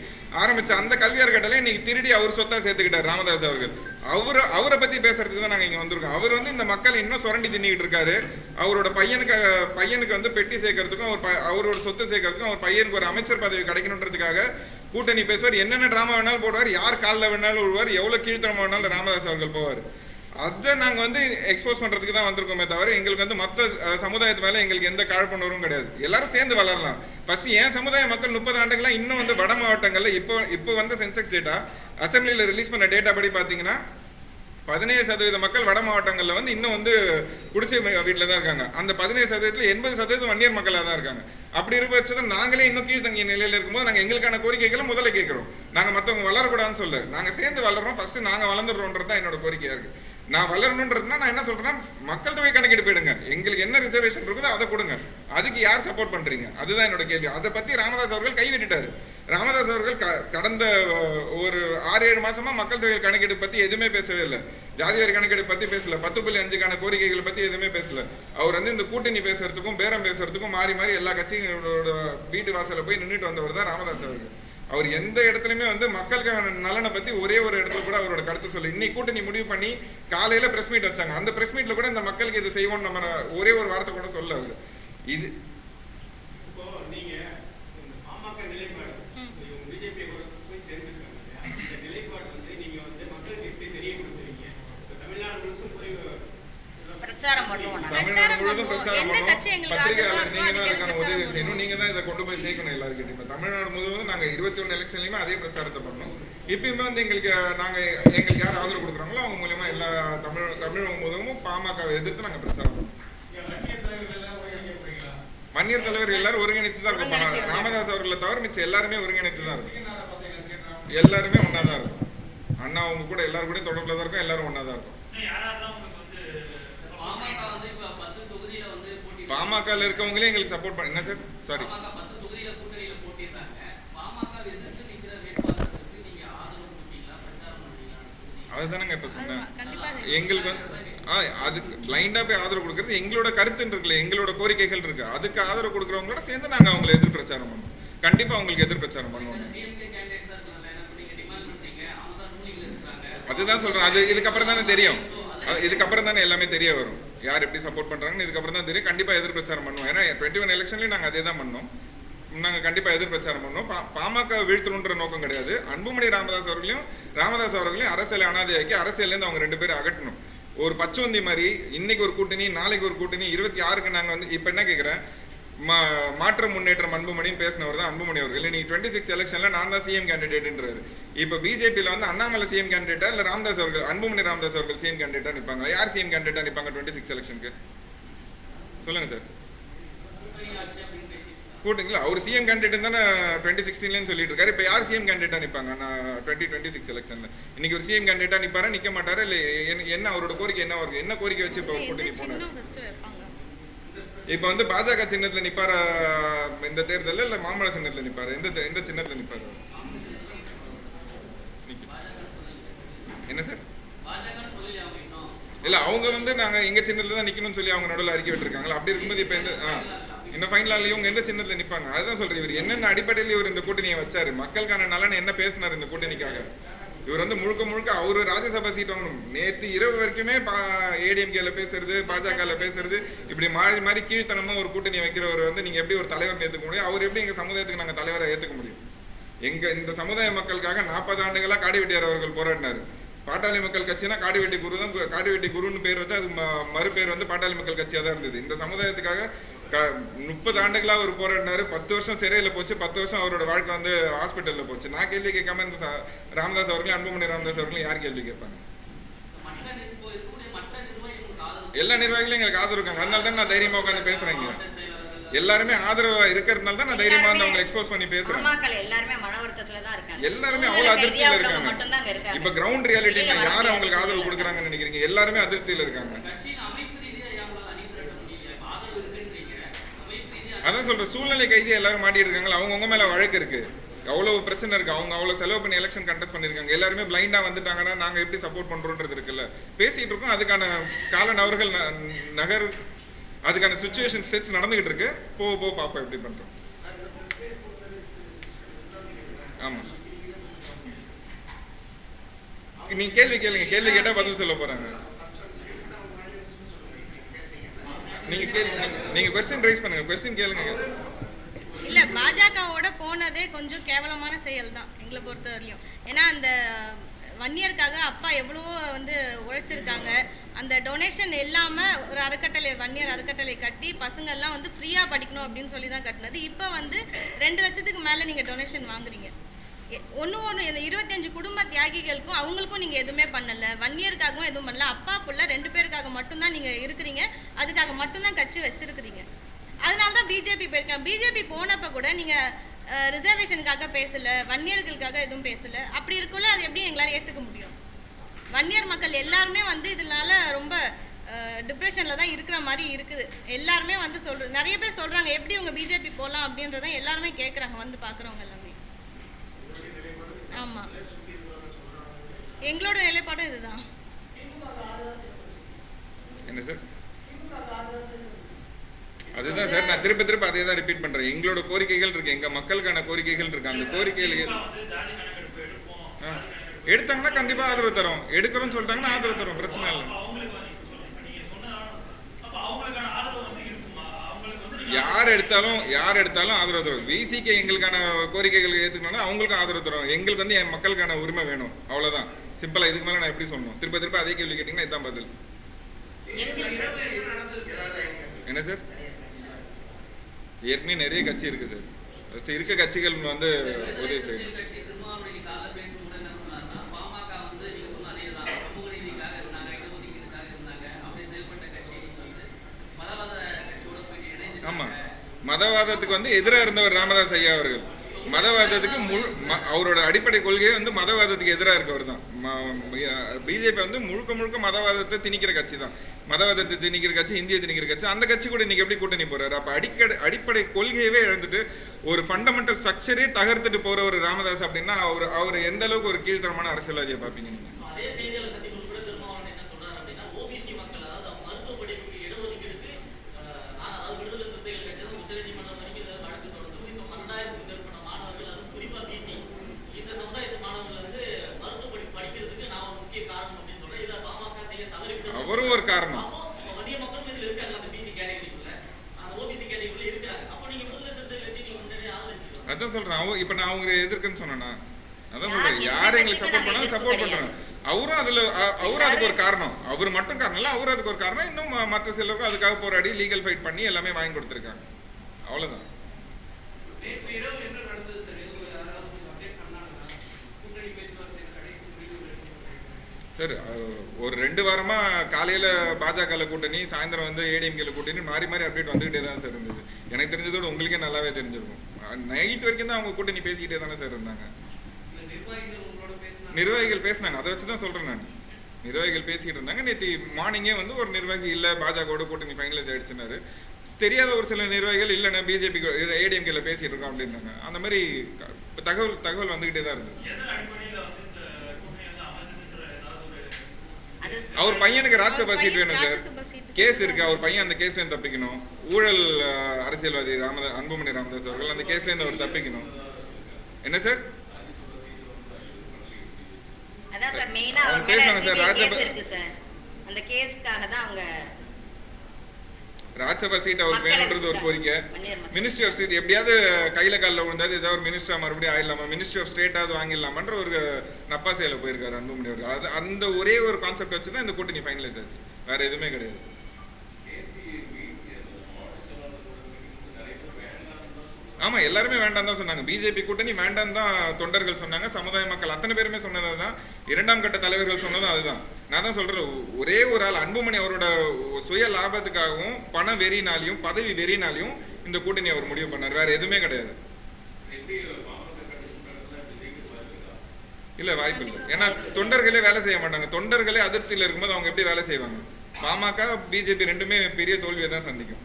ஆரம்பிச்ச அந்த கல்வி அறக்கட்டளை இன்னைக்கு திருடி அவர் சொத்தா சேர்த்துக்கிட்டார் ராமதாஸ் அவர்கள். அவர் அவரை பத்தி பேசுறதுக்கு தான் நாங்க இங்க வந்திருக்கோம். அவர் வந்து இந்த மக்கள் இன்னும் சுரண்டி தின்னிக்கிட்டு இருக்காரு. அவரோட பையனுக்கு பையனுக்கு வந்து பெட்டி சேர்க்கறதுக்கும் அவர் அவரோட சொத்து சேர்க்கறதுக்கும் அவர் பையனுக்கு ஒரு அமைச்சர் பதவி கிடைக்கணுன்றதுக்காக கூட்டணி பேசுவார். என்னென்ன டிராமா வேணாலும் போடுவார். யார் காலில் வேணாலும் விழுவார். எவ்வளவு கீழ்த்தரமா வேணாலும் ராமதாஸ் அவர்கள் போவார். அதை நாங்க வந்து எக்ஸ்போஸ் பண்றதுக்கு தான் வந்திருக்கோமே தவிர எங்களுக்கு வந்து மற்ற சமுதாயத்து மேல எங்களுக்கு எந்த காழ்ப்புணர்வும் கிடையாது. எல்லாரும் சேர்ந்து வளரலாம். ஃபஸ்ட்டு என் சமுதாய மக்கள் முப்பது ஆண்டுகளாக இன்னும் வந்து வட மாவட்டங்களில் இப்போ இப்போ வந்த சென்செக்ஸ் டேட்டா அசம்பிளியில் ரிலீஸ் பண்ண டேட்டா படி பார்த்தீங்கன்னா பதினேழு சதவீத மக்கள் வட மாவட்டங்களில் வந்து இன்னும் வந்து குடிசை வீட்டில் தான் இருக்காங்க. அந்த பதினேழு சதவீதத்தில் எண்பது சதவீதம் வன்னியர் மக்களாக தான் இருக்காங்க. அப்படி இருக்க பட்சத்தில் நாங்களே இன்னும் கீழ்த்தங்கிய நிலையில் இருக்கும்போது நாங்கள் எங்களுக்கான கோரிக்கைகளை முதல்ல கேட்குறோம். நாங்கள் மற்றவங்க வளரக்கூடாதுன்னு சொல்ல நாங்கள் சேர்ந்து வளர்றோம். ஃபஸ்ட்டு நாங்கள் வளர்ந்துடுறோன்றது தான் என்னோட கோரிக்கையாக இருக்குது நான் வளரணுன்றதுனா நான் என்ன சொல்றேன்னா மக்கள் தொகை கணக்கெடுப்பு போயிடுங்க. எங்களுக்கு என்ன ரிசர்வேஷன் இருக்குதோ அதை கொடுங்க. அதுக்கு யார் சப்போர்ட் பண்றீங்க? அதுதான் என்னோட கேள்வி. அதை பத்தி ராமதாஸ் அவர்கள் கைவிட்டுட்டாரு ராமதாஸ் அவர்கள் க- கடந்த ஒரு ஆறு ஏழு மாசமா மக்கள் தொகை கணக்கெடுப்பு பத்தி எதுவுமே பேசவே இல்லை. ஜாதிவாரி கணக்கெடுப்பு பத்தி பேசல. பத்து புள்ளி அஞ்சுக்கான கோரிக்கைகளை பத்தி எதுவுமே பேசல. அவர் வந்து இந்த கூட்டணி பேசுறதுக்கும் பேரம் பேசுறதுக்கும் மாறி மாறி எல்லா கட்சிகளோட வீட்டு வாசல போய் நின்றுட்டு வந்தவர் தான் ராமதாஸ் அவர்கள். அவர் எந்த இடத்துலையுமே வந்து மக்களுக்கான நலனை பத்தி ஒரே ஒரு இடத்துல கூட அவரோட கருத்து சொல்லு இன்னைக்கு கூட்டணி முடிவு பண்ணி காலையில பிரஸ் மீட் வச்சாங்க. அந்த பிரஸ் மீட்ல கூட இந்த மக்களுக்கு இது செய்வோம் நம்ம ஒரே ஒரு வார்த்தை கூட சொல்ல அவர். இது இப்போ நீங்க இந்த பாமக நிலைப்பாடு நீங்க பிஜேபி போய் சேர்ந்துருக்காங்க இல்லையா? இந்த நிலைப்பாடு வந்து நீங்க வந்து மக்களுக்கு எப்படி தெரியப்படுத்துறீங்க இப்போ தமிழ்நாடு முழுசும் போய் பிரச்சாரம் பண்ணுவோம். பிரச்சாரம் பண்ணுவோம். எந்த கட்சி பண்ணுவோம் எங்களுக்கு ஆதரவா இருக்கோ பிரச்சாரம் உதவி செய்யணும் பண்ணுவோம். நீங்க தான் இதை கொண்டு போய் சேர்க்கணும் எல்லாருக்கிட்டையும். இப்ப தமிழ்நாடு முழுவதும் நாங்க இருபத்தி ஒன்று எலெக்ஷன்லயுமே அதே பிரச்சாரத்தை பண்ணோம் இப்பயுமே வந்து எங்களுக்கு நாங்க எங்களுக்கு யார் ஆதரவு கொடுக்குறாங்களோ அவங்க மூலியமா எல்லா தமிழ் தமிழகம் முழுவதும் பாமகவை எதிர்த்து நாங்க பிரச்சாரம் போறீங்களா வன்னியர் தலைவர் எல்லாரும் ஒருங்கிணைச்சு தான் இருக்கும் ராமதாஸ் அவர்களை தவிர மிச்சம் எல்லாருமே ஒருங்கிணைத்து தான் இருக்கும் எல்லாருமே ஒண்ணா தான் இருக்கும் அண்ணா அவங்க கூட எல்லாரும் கூட தொடர்புல தான் இருக்கும். எல்லாரும் ஒண்ணா தான் இருக்கும் பாமக வந்து இப்ப பத்து தொகுதியில வந்து போட்டி பாமகல இருக்கவங்களே எங்களுக்கு சப்போர்ட் பண்ண என்ன சார் சாரி அதுதானங்க இப்ப சொன்னேன். எங்களுக்கு வந்து ஆ அதுக்கு பிளைண்டா போய் ஆதரவு கொடுக்கறது எங்களோட கருத்துன்னு இருக்குல்ல எங்களோட கோரிக்கைகள் இருக்கு. அதுக்கு ஆதரவு கொடுக்குறவங்களோட சேர்ந்து நாங்க அவங்களை எதிர் பிரச்சாரம் பண்ணுவோம். கண்டிப்பா அவங்களுக்கு எதிர் பிரச்சாரம் பண்ணுவோம். அதுதான் சொல்றேன். அது இதுக்கப்புறம் தானே தெரியும் அது இதுக்கப்புறம் தானே எல்லாமே தெரிய வரும். யார் எப்படி சப்போர்ட் பண்ணுறாங்கன்னு இதுக்கப்புறம் தான் தெரியும். கண்டிப்பாக எதிர் பிரச்சாரம் பண்ணுவோம். ஏன்னா டுவெண்ட்டி ஒன் எலெக்ஷன்லேயும் நாங்கள் அதே தான் பண்ணோம். நாங்கள் கண்டிப்பாக எதிர் பிரச்சாரம் பண்ணோம் பா- பாமக வீழ்த்தணுன்ற நோக்கம் கிடையாது. அன்புமணி ராமதாஸ் அவர்களையும் ராமதாஸ் அவர்களையும் அரசியல் அனாதையாக்கி அரசியல்லேருந்து அவங்க ரெண்டு பேரும் அகட்டணும் ஒரு பச்சோந்தி மாதிரி இன்னைக்கு ஒரு கூட்டணி நாளைக்கு ஒரு கூட்டணி இருபத்தி ஆறுக்கு நாங்கள் வந்து இப்போ என்ன கேட்குறேன் மா மாற்ற முன்னேற்றம் அன்புமணின்னு பேசினவர் தான் அன்புமணி அவர்கள். இன்னைக்கு டுவெண்ட்டி சிக்ஸ் எலெக்ஷன்ல நான் தான் சிஎம் கேண்டிடேட்ன்றாரு இப்போ பிஜேபியில் வந்து அண்ணாமலை சிஎம் கேண்டிடேட்டா இல்ல ராமதாஸ் அவர்கள் அன்புமணி ராமதாஸ் அவர்கள் சிஎம் கேண்டிடேட்டா நிப்பாங்க யார் சிஎம் கேண்டிடேட்டா நிப்பாங்க டுவெண்ட்டி சிக்ஸ் எலெக்ஷனுக்கு சொல்லுங்க சார் கூட்டணியில் அவர் சிஎம் கேண்டிடேட் தானே டுவெண்ட்டி சிக்ஸ்டீன்லேயும் சொல்லிட்டு இருக்காரு இப்போ யார் சிஎம் கேண்டிடேட்டாக நிற்பாங்க நான் டுவெண்ட்டி டுவெண்ட்டி சிக்ஸ் எலெக்ஷனில் இன்னைக்கு ஒரு சிஎம் கேண்டிடேட்டாக நிற்பாரா நிற்க மாட்டாரா? இல்லை என்ன- அவரோட கோரிக்கை என்ன என்ன கோரிக்கை வச்சு இப்போ கூட்டணி போனார்? இப்போ வந்து பாஜக சின்னத்தில் நிற்பாரா இந்த தேர்தலில் இல்லை மாமல சின்னத்தில் நிற்பாரு எந்த எந்த சின்னத்தில் நிற்பாரு என்ன சார்? அவங்க இல்ல அவங்க வந்து நாங்க எங்க சின்னத்துல தான் நிக்கணும்னு சொல்லி அவங்க நடுவில் அறிக்கை விட்டுருக்காங்களா? அப்படி இருக்கும்போது இப்ப எந்த ஆ, இன்னும் ஃபைனலால இவங்க எந்த சின்னத்துல நிப்பாங்க? அதுதான் சொல்றேன் இவர். என்னென்ன அடிப்படையில் இவர் இந்த கூட்டணியை வச்சாரு? மக்களுக்கான நலன் என்ன பேசினார் இந்த கூட்டணிக்காக? இவர் வந்து முழுக்க முழுக்க அவர் ராஜ்யசபா சீட் வாங்கணும். நேத்து இரவு வரைக்குமே ஏடிஎம்கேல பேசுறது பாஜகல பேசுறது இப்படி மாறி மாறி கீழ்த்தனமா ஒரு கூட்டணி வைக்கிறவர் வந்து நீங்க எப்படி ஒரு தலைவர் ஏத்துக்க முடியும்? அவர் எப்படி எங்க சமுதாயத்துக்கு நாங்க தலைவரை ஏத்துக்க முடியும்? எங்க இந்த சமுதாய மக்களுக்காக நாற்பது ஆண்டுகளா காடிவெட்டியார் அவர்கள் போராடினார். பாட்டாளி மக்கள் கட்சினா காடிவெட்டி குரு தான் காடிவெட்டி குருன்னு பேர் வந்து அது மறுபேர் வந்து பாட்டாளி மக்கள் கட்சியா தான் இருந்தது. இந்த சமுதாயத்துக்காக முப்பது ஆண்டுகளா அவர் போராடினாரு. பத்து வருஷம் சிறையில போச்சு. பத்து வருஷம் அவரோட வாழ்க்கை வந்து ஹாஸ்பிட்டல்ல போச்சு. நான் கேள்வி கேட்காம இந்த ராமதாஸ் அவர்களும் அன்புமணி ராமதாஸ் அவர்களும் யார் கேள்வி கேட்பாங்க? எல்லா நிர்வாகிகளும் எங்களுக்கு ஆதரவு இருக்காங்க. அதனால தான் நான் தைரியமா உட்காந்து பேசுறேங்க செயலாளர்கள் எல்லாருமே ஆதரவா இருக்கிறதுனால தான் நான் தைரியமா வந்து அவங்களை எக்ஸ்போஸ் பண்ணி பேசுறேன். எல்லாருமே மன வருத்தத்துல தான் இருக்காங்க. எல்லாருமே அவ்வளவு அதிருப்தியில இருக்காங்க. மட்டும்தான் அங்க இருக்காங்க. இப்ப கிரவுண்ட் வர யார் அவங்களுக்கு ஆதரவு. கொடுக்குறாங்கன்னு நினைக்கிறீங்க? எல்லாருமே அதிருப்தியில இருக்காங்க கட்சியின் அமைப்பு ரீதியா அவங்களால அணி திரட்ட முடியல இப்ப ஆதரவு இருக்குன்றீங்க அமைப்பு ரீதியா அதான் சொல்றேன் சூழ்நிலை கைதி எல்லாரும் மாட்டிட்டு இருக்காங்களா அவங்கவுங்க மேல வழக்கு இருக்கு. அவ்வளவு பிரச்சனை இருக்கு. அவங்க அவ்வளவு செலவு பண்ணி எலெக்ஷன் கண்டஸ்ட் பண்ணிருக்காங்க எல்லாருமே பிளைண்டா வந்துட்டாங்கன்னா நாங்க எப்படி சப்போர்ட் பண்றோன்றது இருக்குல்ல. பேசிட்டு இருக்கோம். அதுக்கான கால நபர்கள் ந- நகர் அதுக்கான சுச்சுவேஷன் ஸ்டெப்ஸ் நடந்துகிட்டு இருக்கு. போக போக பாப்பா எப்படி பண்றோம். ஆமா. நீங்க கேள்வி கேளுங்க. கேள்வி கேட்டா பதில் சொல்ல போறாங்க. நீங்க கேள்வி நீங்க- கொஸ்டின் ரைஸ் பண்ணுங்க கொஸ்டின் கேளுங்க. இல்ல பாஜகவோட போனதே கொஞ்சம் கேவலமான செயல் தான் எங்களை பொறுத்தவரையிலும். ஏன்னா அந்த வன்னியருக்காக அப்பா எவ்வளவோ வந்து உழைச்சிருக்காங்க. அந்த டொனேஷன் இல்லாம ஒரு அறக்கட்டளை வன்னியர் அறக்கட்டளை கட்டி பசங்கள்லாம் வந்து ஃப்ரீயா படிக்கணும் அப்படின்னு சொல்லி தான் கட்டினது. இப்போ வந்து ரெண்டு லட்சத்துக்கு மேல நீங்க டொனேஷன் வாங்குறீங்க. ஒன்று ஒன்று இந்த இருபத்தஞ்சு குடும்ப தியாகிகளுக்கும் அவங்களுக்கும் நீங்கள் எதுவுமே பண்ணலை. வன்னியருக்காகவும் எதுவும் பண்ணல. அப்பா புள்ள ரெண்டு பேருக்காக மட்டும்தான் நீங்கள் இருக்கிறீங்க. அதுக்காக மட்டும்தான் கட்சி வச்சுருக்கிறீங்க. அதனால தான் பிஜேபி போயிருக்கேன் பிஜேபி போனப்போ கூட நீங்கள் ரிசர்வேஷனுக்காக பேசலை. வன்னியர்களுக்காக எதுவும் பேசலை. அப்படி இருக்குள்ள அது எப்படி எங்களால் ஏற்றுக்க முடியும்? வன்னியர் மக்கள் எல்லாருமே வந்து இதனால ரொம்ப டிப்ரெஷனில் தான் இருக்கிற மாதிரி இருக்குது. எல்லாருமே வந்து சொல்கிற நிறைய பேர் சொல்கிறாங்க எப்படி உங்கள் பிஜேபி போகலாம் அப்படின்றத எல்லாருமே கேட்குறாங்க வந்து பார்க்குறவங்க எல்லாமே. ஆமாம் எங்களோட நிலைப்பாடும் இதுதான். என்ன சார்? அதுதான் சார் நான் திருப்ப திருப்ப அதே தான் ரிப்பீட் பண்றேன். எங்களோட கோரிக்கைகள் இருக்கு. எங்க மக்களுக்கான கோரிக்கைகள் இருக்கு. அந்த கோரிக்கைகள் ஆ. எடுத்தாங்கன்னா கண்டிப்பா ஆதரவு தரோம். எடுக்கிறோம்னு சொல்லிட்டாங்கன்னா ஆதரவு தரோம். பிரச்சனை இல்லை. யார் எடுத்தாலும் யார் எடுத்தாலும் ஆதரவு தரும். விசிக்கு எங்களுக்கான கோரிக்கைகள் ஏற்றுக்கணும்னா அவங்களுக்கும் ஆதரவு தரும். எங்களுக்கு வந்து என் மக்களுக்கான உரிமை வேணும். அவ்வளோதான் சிம்பிளாக இதுக்கு மேலே நான் எப்படி சொல்லணும்? திருப்ப திருப்ப அதே கேள்வி கேட்டிங்கன்னா இதுதான் பதில். என்ன சார்? ஏற்கனவே நிறைய கட்சி இருக்குது சார். ஃபஸ்ட்டு இருக்க கட்சிகள் வந்து உதவி செய்யணும் கட்சி திருமாவளவன் காலைல பேசும்போது என்ன சொன்னாருன்னா பாமக வந்து நீங்க சொன்ன அதே தான் சமூக நீதிக்காக இருந்தாங்க இடஒதுக்கீடுக்காக இருந்தாங்க அப்படி செயல்பட்ட கட்சி நீங்க வந்து மதவாத கட்சியோட போயிட்டு இணைஞ்சு ஆமா மதவாதத்துக்கு வந்து எதிராக இருந்தவர் ராமதாஸ் ஐயா அவர்கள். மதவாதத்துக்கு முழு ம- அவரோட அடிப்படை கொள்கையே வந்து மதவாதத்துக்கு எதிராக இருக்கவர் தான். பிஜேபி வந்து முழுக்க முழுக்க மதவாதத்தை திணிக்கிற கட்சி தான். மதவாதத்தை திணிக்கிற கட்சி இந்திய திணிக்கிற கட்சி அந்த கட்சி கூட இன்னைக்கு எப்படி கூட்டணி போறாரு? அப்போ அடிக்கடி அடிப்படை கொள்கையவே இழந்துட்டு ஒரு ஃபண்டமெண்டல் ஸ்ட்ரக்சரே தகர்த்துட்டு போற ஒரு ராமதாஸ் அப்படின்னா அவர் அவர் எந்த அளவுக்கு ஒரு கீழ்த்தரமான அரசியல்வாதியை பார்ப்பீங்க நீங்க அதே செய்தியாளர் சந்திப்பில் கூட திருமாவளவன் என்ன சொல்றாரு அப்படின்னா ஓபிசி மக்கள் அதாவது அவங்க மருத்துவ படிப்புக்கு இடஒதுக்கீடுக்கு அஹ், நான் அதாவது விடுதலை சிறுத்தைகள் கட்சி தான் உச்சநீதிமன்றம் வரைக்கும் இதை வழக்கு தொடர்ந்து இப்போ பன்னெண்டாயிரத்துக்கு மேற்பட்ட மாணவர்கள் அதுவும் குறிப்பா பிசி இந்த சமுதாயத்து மாணவர்கள் வந்து மருத்துவ படிப்பு படிக்கிறதுக்கு நான் ஒரு முக்கிய காரணம் அப்படின்னு சொல்றேன் இதை பாமக செய்ய தவறிவிட்டது அவரும் ஒரு காரணம் அப்போ வன்னிய மக்களும் இதுல இருக்காங்க அந்த பிசி கேட்டகரிக்குள்ள அந்த ஓபிசி கேட்டகரிக்குள்ள இருக்கிறாங்க அப்போ நீங்க விடுதலை சிறுத்தைகள் கட்சி நீங்க முன்னாடியே ஆதரிச்சிருக்கீங்க அதான் சொல்றேன். அவ இப்ப நான் அவங்க எதிர்க்குன்னு சொன்னேனா? அதான் சொல்றேன். யார் எங்களுக்கு சப்போர்ட் பண்ணாலும் சப்போர்ட். பண்றோம் அவரும் அதுல அவரும் அதுக்கு ஒரு காரணம். அவர் மட்டும் காரணம் இல்ல அவரும் அதுக்கு ஒரு காரணம். இன்னும் ம- மத்த சிலருக்கும் அதுக்காக போராடி லீகல் ஃபைட் பண்ணி எல்லாமே வாங்கி கொடுத்துருக்காங்க. அவ்வளவுதான் நேற்று இரவு என்ன நடந்தது சார் எதுவும் யாராவது கொஞ்சம் அப்டேட் பண்ணாங்கன்னா கூட்டணி பேச்சுவார்த்தை கடைசி முடிவு எடுக்கப்பட்டிருக்கு. சார் சார் ஒரு ரெண்டு வாரமா காலையில பாஜகவில் கூட்டணி சாயந்தரம் வந்து ஏடிஎம்கேல கூட்டணி மாறி மாறி அப்டேட் வந்துகிட்டே தான் சார் இருந்தது. எனக்கு தெரிஞ்சதோட உங்களுக்கே நல்லாவே தெரிஞ்சிருக்கும். நைட் வரைக்கும் தான் அவங்க கூட்டணி பேசிக்கிட்டே தானே சார் இருந்தாங்க. நிர்வாகிகள் பேசினாங்க. அதை வச்சு தான் சொல்றேன் நான். நிர்வாகிகள் பேசிக்கிட்டு இருந்தாங்க. நேற்று மார்னிங்கே வந்து ஒரு நிர்வாகி இல்ல பாஜகவோட கூட்டணி ஃபைனலைஸ் ஆயிடுச்சுனாரு தெரியாத ஒரு சில நிர்வாகிகள் இல்லைண்ணா பிஜேபி ஏடிஎம்கேல பேசிட்டு இருக்கோம் அப்படின்னாங்க. அந்த மாதிரி தகவல் தகவல் வந்துகிட்டே தான் இருந்தது. அவர் பையனுக்கு அவர் சீட் வேணும் சார். கேஸ் இருக்கு. அவர் பையன் அந்த கேஸ்ல இருந்து தப்பிக்கணும். ஊழல் அரசியல்வாதி ராமதாஸ் அன்புமணி ராமதாஸ் அவர்கள் அந்த கேஸ்ல இருந்து அவர் தப்பிக்கணும். என்ன சார்? அதான் சார் மெயினா அவங்க அவர் மேல பேசுவாங்க சார், ராஜப- கேஸ் இருக்கு சார். அந்த கேஸ்க்காக தான் அவங்க ராஜ்யசபா சீட் அவர் வேணுன்றது ஒரு கோரிக்கை. மினிஸ்ட்ரி ஆஃப் ஸ்டேட் எப்படியாவது கையில காலில் விழுந்தாது ஏதாவது ஒரு மினிஸ்டரா மறுபடியும் ஆயிடலாமா? மினிஸ்ட்ரி ஆஃப் ஸ்டேட்டாவது வாங்கிடலாமான்ற ஒரு நப்பாசையில போயிருக்காரு அன்புமணி அவர் அது அந்த ஒரே ஒரு கான்செப்ட் வச்சு தான் இந்த கூட்டணி ஃபைனலைஸ் ஆச்சு. வேற எதுவுமே கிடையாது. ஆமா எல்லாருமே வேண்டாம் தான் சொன்னாங்க. பிஜேபி கூட்டணி வேண்டாம் தான் தொண்டர்கள் சொன்னாங்க. சமுதாய மக்கள் அத்தனை பேருமே சொன்னது அதுதான் இரண்டாம் கட்ட தலைவர்கள் சொன்னதும் அதுதான். நான் தான் சொல்றேன் ஒ- ஒரே ஒரு ஆள் அன்புமணி அவரோட சுய லாபத்துக்காகவும் பண வெறினாலையும் பதவி வெறினாலையும் இந்த கூட்டணி அவர் முடிவு பண்ணார். வேற எதுவுமே கிடையாது. இல்ல வாய்ப்பு இல்லை. ஏன்னா தொண்டர்களே வேலை செய்ய மாட்டாங்க. தொண்டர்களே அதிருப்தியில இருக்கும்போது அவங்க எப்படி வேலை செய்வாங்க? பாமக பிஜேபி ரெண்டுமே பெரிய தோல்வியை தான் சந்திக்கும்.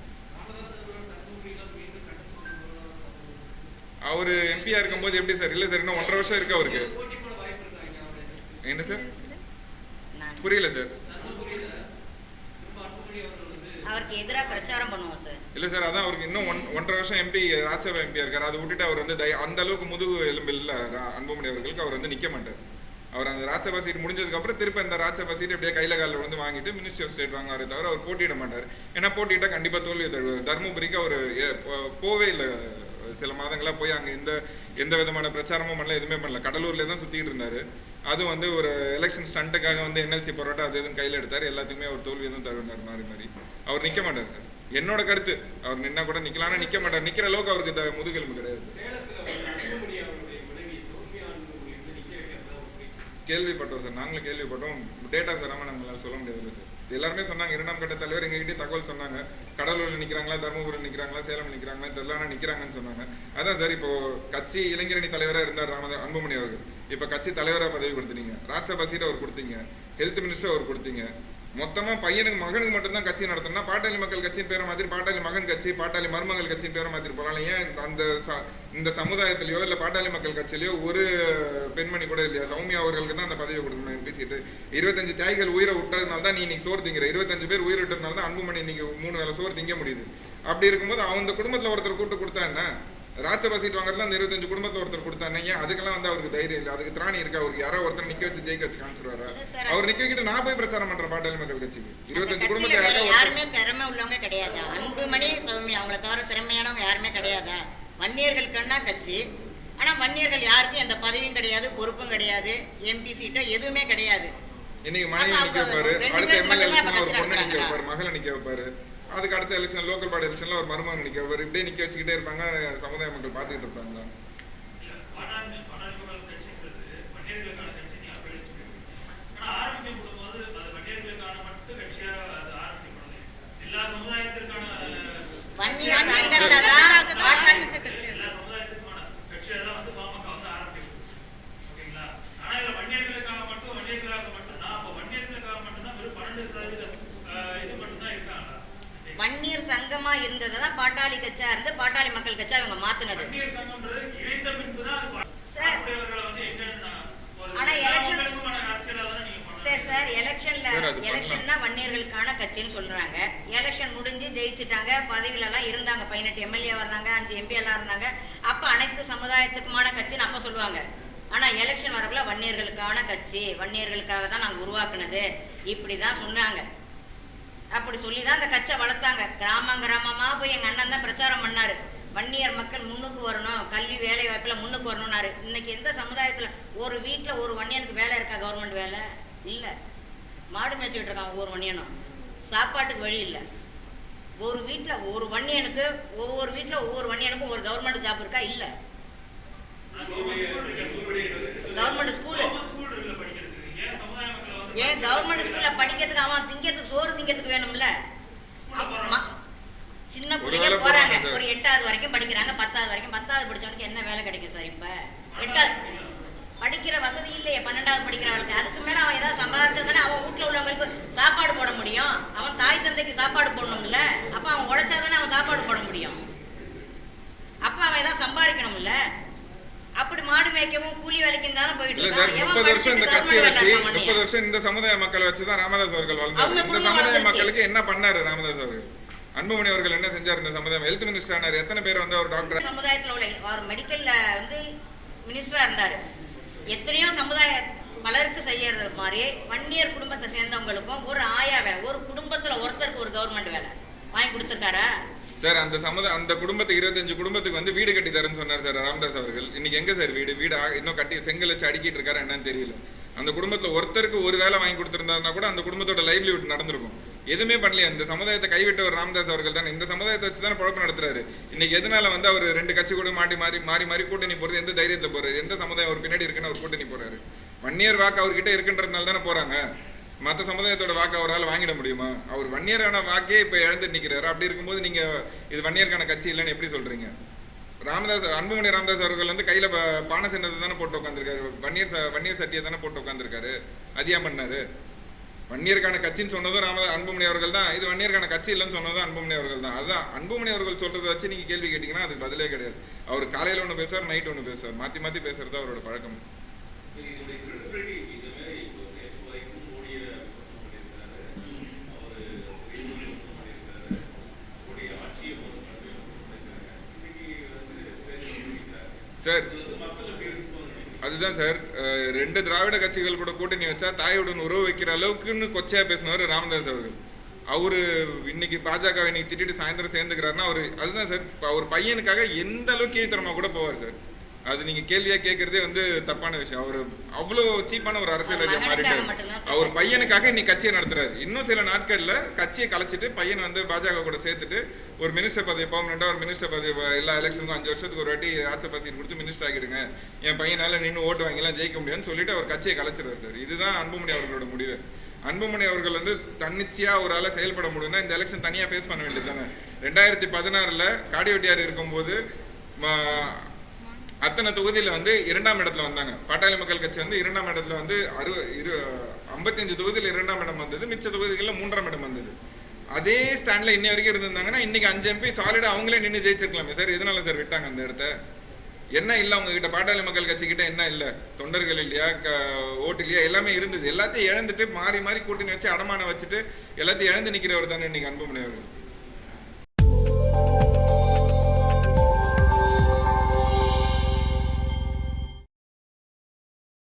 அவரு எம்பியா இருக்கும்போது எப்படி சார்? இல்ல சார் இன்னும் ஒன்றரை வருஷம் இருக்கு அவருக்கு. என்ன சார்? புரியல சார். அவருக்கு எதிரா பிரச்சாரம் பண்ணுவோம் சார். இல்ல சார் அதான் அவருக்கு இன்னும் ஒன் ஒன்றரை வருஷம் எம்பி ராஜ்யசபா எம்பியா இருக்காரு. அதை விட்டுட்டு அவர் வந்து அந்த அளவுக்கு முதுகு எலும்பு இல்ல அன்புமணி அவர்களுக்கு அவர் வந்து நிக்க மாட்டார். அவர் அந்த ராஜ்யசபா சீட் முடிஞ்சதுக்கு அப்புறம் திருப்பி அந்த ராஜ்யசபா சீட் அப்படியே கையில காலில் வந்து வாங்கிட்டு மினிஸ்டர் ஆஃப் ஸ்டேட் வாங்குவாரே தவிர அவர் போட்டியிட மாட்டார். ஏன்னா போட்டியிட்டா கண்டிப்பா தோல்வியை தருவார். தருமபுரிக்கு அவர் போவே இல்லை. சில மாதங்களா போய் அங்க எந்த எந்த விதமான பிரச்சாரமும் பண்ணல எதுவுமே பண்ணல. கடலூர்ல தான் சுத்திட்டு இருந்தாரு. அது வந்து ஒரு எலெக்ஷன் ஸ்டண்ட்டுக்காக வந்து என்எல்சி போராட்டம் அது எதுவும் கையில எடுத்தாரு. எல்லாத்துக்குமே அவர் தோல்வியை தான் தருவினார் மாறி மாறி. அவர் நிக்க மாட்டார் சார். என்னோட கருத்து. அவர் நின்னா கூட நிக்கலாம் ஆனா நிக்க மாட்டார். நிக்கிற அளவுக்கு அவருக்கு முதுகெலும்பு கிடையாது கேள்விப்பட்டோம் சார். நாங்களும் கேள்விப்பட்டோம். டேட்டா சொல்லாம நம்மளால சொல்ல முடியாது சார். எல்லாருமே சொன்னாங்க இரண்டாம் கட்ட தலைவர் எங்ககிட்ட தகவல் சொன்னாங்க. கடலூர்ல நிக்கிறாங்களா தருமபுரி நிக்கிறாங்களா சேலம் நிக்கிறாங்களா தெரியல நிக்கிறாங்கன்னு சொன்னாங்க. அதான் சார் இப்போ கட்சி இளைஞரணி தலைவரா இருந்தார் ராமதா அன்புமணி அவர்கள். இப்ப கட்சி தலைவரா பதவி கொடுத்தீங்க ராஜ்யசபா சீட் அவர் கொடுத்தீங்க. ஹெல்த் மினிஸ்டர் அவர் கொடுத்தீங்க. மொத்தமாக பையனுக்கு மகனுக்கு மட்டும்தான் கட்சி நடத்தணும்னா பாட்டாளி மக்கள் கட்சியின் பேரை மாதிரி பாட்டாளி மகன் கட்சி பாட்டாளி மருமகள் கட்சியின் பேரை மாதிரி போகலாம் ஏன் அந்த இந்த சமுதாயத்திலயோ இல்லை பாட்டாளி மக்கள் கட்சியிலையோ ஒரு பெண்மணி கூட இல்லையா? சௌமியா அவர்களுக்கு தான் அந்த பதவி கொடுக்கணும் எம்பி சீட்டு இருபத்தஞ்சு தியாகிகள் உயிரை விட்டதுனால தான் நீ இன்னைக்கு சோறு திங்கிற. இருபத்தஞ்சு பேர் உயிர் விட்டதுனால தான் அன்புமணி இன்னைக்கு மூணு வேளை சோறு திங்க முடியுது. அப்படி இருக்கும்போது அந்த குடும்பத்தில் ஒருத்தர் கூட்டு கொடுத்தா என்ன? ராஜ்யசபா சீட் வாங்குறதுல அந்த இருபத்தஞ்சு குடும்பத்துல ஒருத்தர் கொடுத்தானே அதுக்கெல்லாம் வந்து அவருக்கு தைரியம் இல்லை. அதுக்கு திராணி இருக்கா? அவருக்கு யாரோ ஒருத்தர் நிக்க வச்சு ஜெயிக்க வச்சு காமிச்சிருவாரா? அவர் நிக்க வைக்கிட்டு நான் போய் பிரச்சாரம் பண்றேன் பாட்டாளி மக்கள் கட்சிக்கு. இருபத்தஞ்சு கட்சியில குடும்பத்தை வேற யாரோ யாருமே திறமை உள்ளவங்க கிடையாது. அன்புமணி சௌமியா அவங்கள தவிர திறமையானவங்க யாருமே கிடையாதா. வன்னியர்களுக்குன்னா கட்சி. ஆனா வன்னியர்கள் யாருக்கும் எந்த பதவியும் கிடையாது பொறுப்பும் கிடையாது எம்பி சீட்டோ எதுவுமே கிடையாது. இன்னைக்கு மனைவி நிக்க வைப்பாரு? அடுத்த எம்எல்ஏ ஒரு பொண்ணு நிக்க? வைப்பாரு மகளை நிக்க வைப்பாரு? அதுக்கு அடுத்த எலெக்ஷன் லோக்கல் பாடி எலெக்ஷன்ல ஒரு மருமகன் நிக்க வைப்பாரு இப்படியே நிக்க வச்சுக்கிட்டே இருப்பாங்க சமுதாய மக்கள் பார்த்துக்கிட்டு இருப்பாங்க. இல்ல பாட்டாளி பாட்டாளி மக்கள் கட்சின்றது வன்னியர்களுக்கான கட்சி நீ அப்படி வச்சுக்கணும் ஆனா ஆரம்பிக்கும் போது அது வன்னியர்களுக்கான மட்டும் கட்சியா அது ஆரம்பிக்கக்கூடாது எல்லா சமுதாயத்திற்கான வன்னியர் வன்னியர் சங்கத்தை தான் சங்கத்துக்காக தான் பாட்டாளி ஆரம்பிச்ச கட்சி அது. எல்லா சமுதாயத்துக்குமான கட்சியா தான் வந்து பாமக வந்து ஆரம்பிக்கும் ஓகேங்களா ஆனா இதுல வன்னியர்களுக்காக மட்டும் வன்னியர்களுக்காக மட்டும்தான் அப்ப வன்னியர்களுக்காக மட்டும்தான் வெறும் பன்னெண்டு சதவீத அஹ், இது மட்டும்தான் இருக்காங்களா வன்னியர் சங்கமா இருந்ததை தான் பாட்டாளி கட்சியா இருந்து பாட்டாளி மக்கள் கட்சியா அவங்க மாத்துனது. சார். ஆனா தானே பண்ணணும். சரி சார் எலெக்ஷன்ல எலெக்ஷன்னா வன்னியர்களுக்கான கட்சின்னு சொல்றாங்க. எலெக்ஷன் முடிஞ்சு ஜெயிச்சுட்டாங்க. பதவியில எல்லாம் இருந்தாங்க. பதினெட்டு எம்எல்ஏ இருந்தாங்க. அஞ்சு எம்பி எல்லாம் இருந்தாங்க. அப்ப அனைத்து சமுதாயத்துக்குமான கட்சின்னு அப்ப சொல்லுவாங்க. ஆனா எலெக்ஷன் வரக்குள்ள வன்னியர்களுக்கான கட்சி வன்னியர்களுக்காக தான் நாங்க உருவாக்குனது. இப்படிதான் சொன்னாங்க. அப்படி சொல்லி தான் அந்த கட்சியை வளர்த்தாங்க. கிராமம் கிராமமா போய் எங்க அண்ணன் தான் பிரச்சாரம் பண்ணாரு. வன்னியர் மக்கள் முன்னுக்கு வரணும் கல்வி வேலை வாய்ப்புல முன்னுக்கு வரணும்னாரு. இன்னைக்கு எந்த சமுதாயத்துல ஒரு வீட்ல ஒரு வன்னியனுக்கு வேலை இருக்கா கவர்மெண்ட் வேலை? இல்ல. மாடு மேய்ச்சிட்டு இருக்கான் ஒவ்வொரு வன்னியனும். சாப்பாட்டுக்கு வழி இல்ல. ஒரு வீட்ல ஒரு வன்னியனுக்கு ஒவ்வொரு வீட்ல ஒவ்வொரு வன்னியனுக்கும் ஒரு கவர்மெண்ட் ஜாப் இருக்கா? இல்ல. கவர்மெண்ட் ஸ்கூல் இருக்கு, கவர்மெண்ட் இருக்கு. கவர்மெண்ட் ஸ்கூலு கவர்மெண்ட் ஸ்கூல் இருக்குல்ல படிக்கிறதுக்கு. ஏன் கவர்மெண்ட் ஸ்கூல்ல படிக்கிறதுக்கு அவன் திங்கிறதுக்கு சோறு திங்கிறதுக்கு வேணும்ல? சின்ன பிள்ளைங்க போறாங்க. ஒரு எட்டாவது வரைக்கும் படிக்கிறாங்க பத்தாவது வரைக்கும். பத்தாவது படிச்சவனுக்கு என்ன வேலை கிடைக்கும் சார் இப்ப? எட்டாவது. படிக்கிற வசதி இல்லையே பன்னெண்டாவது படிக்கிறவனுக்கு. அதுக்கு மேல அவன் ஏதாவது சம்பாதிச்சாதானே அவன் வீட்டுல உள்ளவங்களுக்கு சாப்பாடு போட முடியும். அவன் தாய் தந்தைக்கு சாப்பாடு போடணும்ல. அப்ப அவன் உழைச்சாதானே அவன் சாப்பாடு போட முடியும். அப்ப அவன் ஏதாவது சம்பாதிக்கணும்ல. அப்படி மாடு மேய்க்கவும் கூலி வேலைக்கும் தானே போயிட்டு எவன் முப்பது வருஷம் இந்த கட்சியை வச்சு முப்பது வருஷம் இந்த சமுதாய மக்களை வச்சு தான் ராமதாஸ் அவர்கள் வளர்ந்தார் இந்த சமுதாய. மக்களுக்கு என்ன பண்ணாரு ராமதாஸ் அவர்கள்? அன்புமணி அவர்கள் என்ன செஞ்சார் இந்த சமுதாயம்? ஹெல்த் மினிஸ்டர் ஆனார். எத்தனை பேர் வந்து ஒரு டாக்டர் சமுதாயத்துல உள்ள அவர் மெடிக்கல்ல வந்து மினிஸ்டரா இருந்தாரு. எத்தனையோ சமுதாய பலருக்கு செய்யறது மாதிரி வன்னியர் குடும்பத்தை சேர்ந்தவங்களுக்கும் ஒரு ஆயா வேலை ஒரு குடும்பத்துல ஒருத்தருக்கு ஒரு கவர்மெண்ட் வேலை. வாங்கி கொடுத்துருக்காரா? சார் அந்த சமுதாய அந்த குடும்பத்துக்கு இருபத்தஞ்சு குடும்பத்துக்கு வந்து வீடு கட்டி தரேன்னு சொன்னார் சார் ராமதாஸ் அவர்கள். இன்னைக்கு எங்க சார் வீடு? வீடு இன்னும் கட்டி செங்கல் வச்சு அடிக்கிட்டு இருக்காரு என்னன்னு தெரியல. அந்த குடும்பத்துல ஒருத்தருக்கு ஒரு வேலை வாங்கி கொடுத்துருந்தாருன்னா கூட அந்த குடும்பத்தோட லைவ்லிஹுட் நடந்திருக்கும். எதுவுமே பண்ணலையா இந்த சமுதாயத்தை கைவிட்ட ஒரு ராமதாஸ் அவர்கள் தான். இந்த சமுதாயத்தை வச்சு தானே குழப்பம் நடத்துறாரு. இன்னைக்கு எதனால வந்து அவர் ரெண்டு கட்சி கூட மாட்டி மாறி மாறி மாறி கூட்டணி போறது எந்த தைரியத்தை போறாரு? எந்த சமுதாயம் அவர் பின்னாடி இருக்குன்னு அவர் கூட்டணி போறாரு? வன்னியர் வாக்கு அவர்கிட்ட இருக்குன்றதுனால தானே போறாங்க. மற்ற சமுதாயத்தோட வாக்கு அவரால் வாங்கிட முடியுமா? அவர் வன்னியரான வாக்கே இப்போ இழந்து நிற்கிறாரு அப்படி இருக்கும்போது நீங்கள் இது வன்னியருக்கான கட்சி இல்லைன்னு எப்படி சொல்கிறீங்க ராமதாஸ் அன்புமணி ராமதாஸ் அவர்கள் வந்து கையில் ப- பானை சின்னத்தை தானே போட்டு உட்காந்துருக்காரு வன்னியர் ச- வன்னியர் சட்டியை தானே போட்டு உட்காந்துருக்காரு அதியா பண்ணாரு? வன்னியருக்கான கட்சின்னு சொன்னதும் ராமதாஸ் அன்புமணி அவர்கள் தான். இது வன்னியருக்கான கட்சி இல்லைன்னு சொன்னதும் அன்புமணி அவர்கள் தான். அதுதான் அன்புமணி அவர்கள் சொல்கிறத வச்சு நீங்கள் கேள்வி கேட்டிங்கன்னா அதுக்கு பதிலே கிடையாது. அவர் காலையில் ஒன்று பேசுவார் நைட் ஒன்று பேசுவார். மாற்றி மாற்றி பேசுறது அவரோட பழக்கம். சார் அதுதான் சார். ரெண்டு திராவிட கட்சிகள் கூட கூட்டணி வச்சா தாயுடன் உறவு வைக்கிற அளவுக்குன்னு கொச்சையா பேசினவர் ராமதாஸ் அவர்கள். அவரு இன்னைக்கு பாஜக இன்னைக்கு திட்டிட்டு சாயந்தரம் சேர்ந்துக்கிறாருன்னா அவர் அதுதான் சார் அவர் பையனுக்காக எந்த அளவுக்கு கீழ்த்தரமா கூட போவார் சார். அது நீங்க கேள்வியா கேட்கறதே வந்து தப்பான விஷயம். அவர் அவ்வளோ சீப்பான ஒரு அரசியல்வாதியா மாறிட்டாரு. அவர் பையனுக்காக இன்னைக்கு கட்சியை நடத்துறாரு. இன்னும் சில நாட்கள்ல கட்சியை கலைச்சிட்டு பையன் வந்து பாஜக கூட சேர்த்துட்டு ஒரு மினிஸ்டர் பதவி பர்மனெண்டா ஒரு மினிஸ்டர் பதவி எல்லா எலெக்ஷனுக்கும் அஞ்சு வருஷத்துக்கு ஒரு வாட்டி ஆட்சி சீட் கொடுத்து மினிஸ்டர் ஆகிடுங்க என் பையனால நின்று ஓட்டு வாங்கிலாம் ஜெயிக்க முடியும்னு சொல்லிட்டு அவர் கட்சியை கலைச்சிருவார் சார். இதுதான் அன்புமணி அவர்களோட முடிவு. அன்புமணி அவர்கள் வந்து தன்னிச்சையா ஒரு ஆள செயல்பட முடியும்னா இந்த எலெக்ஷன் தனியா ஃபேஸ் பண்ண வேண்டியது தானே. ரெண்டாயிரத்தி பதினாறுல காடிவெட்டியார் இருக்கும்போது அத்தனை தொகுதியில் வந்து இரண்டாம் இடத்துல வந்தாங்க. பாட்டாளி மக்கள் கட்சி வந்து இரண்டாம் இடத்துல வந்து அறு இரு ஐம்பத்தஞ்சு தொகுதியில் இரண்டாம் இடம் வந்தது. மிச்ச தொகுதிகளில் மூன்றாம் இடம் வந்தது. அதே ஸ்டாண்டில் இன்னி வரைக்கும் இருந்திருந்தாங்கன்னா இன்னைக்கு அஞ்சு எம்பி சாலிடாக அவங்களே நின்று ஜெயிச்சிருக்கலாமே சார். எதனால சார் விட்டாங்க அந்த இடத்த? என்ன இல்லை அவங்கக்கிட்ட பாட்டாளி மக்கள் கட்சிக்கிட்ட என்ன இல்லை? தொண்டர்கள் இல்லையா? க- ஓட்டு இல்லையா? எல்லாமே இருந்தது. எல்லாத்தையும் இழந்துட்டு மாறி மாறி கூட்டணி வச்சு அடமான வச்சுட்டு எல்லாத்தையும் இழந்து நிற்கிறவர் தானே இன்னைக்கு அன்புமணி அவர்கள்.